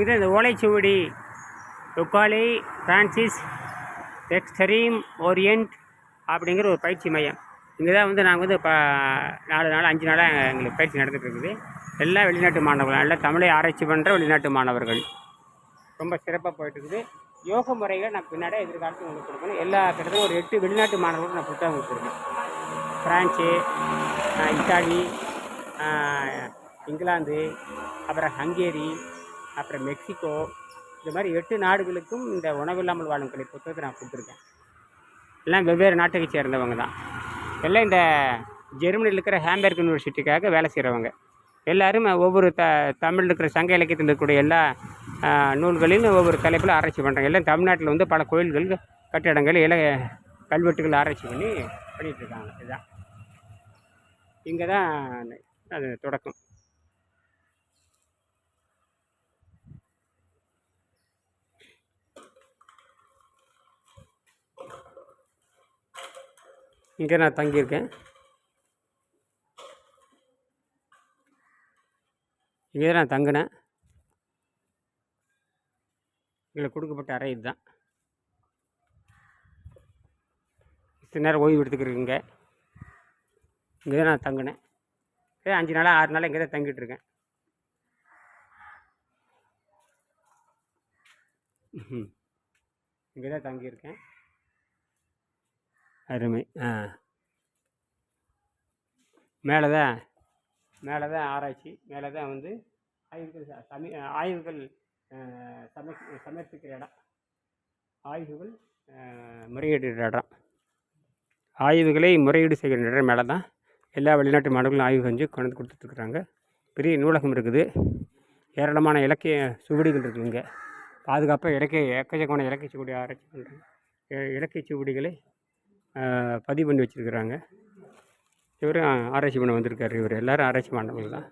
இது இந்த ஓலைச்சுவடி. லுக்காலி பிரான்சிஸ் எக்ஸ்ட்ரீம் ஓரியன்ட் அப்படிங்கிற ஒரு பயிற்சி மையம். இங்கே தான் வந்து நாங்கள் வந்து இப்போ நாலு நாள் அஞ்சு நாளாக எங்களுக்கு பயிற்சி நடந்துகிட்டு இருக்குது எல்லா வெளிநாட்டு மாணவர்கள் எல்லாம் தமிழை ஆராய்ச்சி பண்ணுற வெளிநாட்டு மாணவர்கள். ரொம்ப சிறப்பாக போயிட்டு இருக்குது யோக முறைகள் நான் பின்னாடி எதிர்காலத்தில் உங்களுக்கு கொடுக்கணும். எல்லா கிட்டத்தட்ட ஒரு எட்டு வெளிநாட்டு மாணவர்களும் நான் புத்தகம் கொடுத்துருக்கேன். ஃப்ரான்ஸு இத்தாலி இங்கிலாந்து அப்புறம் ஹங்கேரி அப்புறம் மெக்சிகோ இந்த மாதிரி எட்டு நாடுகளுக்கும் இந்த உணவில்லாமல் வாழும் கலை புத்தகத்தை நான் கொடுத்துருக்கேன். எல்லாம் வெவ்வேறு நாட்டுக்கு சேர்ந்தவங்க தான். எல்லாம் இந்த ஜெர்மனியில் இருக்கிற ஹேம்பர்க் யூனிவர்சிட்டிக்காக வேலை செய்கிறவங்க எல்லாரும் ஒவ்வொரு த தமிழில் இருக்கிற சங்க இலக்கியத்தில் இருக்கக்கூடிய எல்லா ஆஹ், நூல்களிலும் ஒவ்வொரு தலைப்பில் ஆராய்ச்சி பண்ணுறாங்க எல்லாம் தமிழ்நாட்டில் வந்து பல கோயில்கள் கட்டிடங்கள் இல கல்வெட்டுகள் ஆராய்ச்சி பண்ணி பண்ணிகிட்டு இருக்காங்க. இதுதான். இங்கே தான் அது தொடக்கம். இங்கே நான் தங்கியிருக்கேன். இங்கே தான் நான் தங்கினேன். எங்களுக்கு கொடுக்கப்பட்ட அறை இதுதான். இத்தனை நேரம் ஓய்வு எடுத்துக்கிறீங்க இங்கே. தான் நான் தங்கினேன். ஏ அஞ்சு நாளாக ஆறு நாளாக இங்கே தான் தங்கிட்டு இருக்கேன். இங்கே தான் தங்கியிருக்கேன். அருமை. ஆ. மேலே தான் மேலே தான் ஆராய்ச்சி மேலே தான் வந்து ஆய்வுகள் சமி ஆய்வுகள் சமர் சம சமர்ப்பிக்கிற இடம். ஆய்வுகள் முறையீடுகிற இடம். ஆய்வுகளை முறையீடு செய்கிற இடம் மேலே தான் எல்லா வெளிநாட்டு மாணவர்களும் ஆய்வு செஞ்சு கொண்டு வந்து கொடுத்துட்ருக்குறாங்க. பெரிய நூலகம் இருக்குது. ஏராளமான இலக்கிய சுவடிகள் இருக்குது இங்கே. பாதுகாப்பாக இலக்கிய எக்கச்சக்கமான இலக்கிய சுவடி ஆராய்ச்சி பண்ணுறாங்க இலக்கிய சுவடிகளை பதிவு பண்ணி வச்சுருக்குறாங்க. இவர் ஆராய்ச்சி பண்ண வந்திருக்காரு. இவர் எல்லாரும் ஆராய்ச்சி பண்ணவங்க தான்.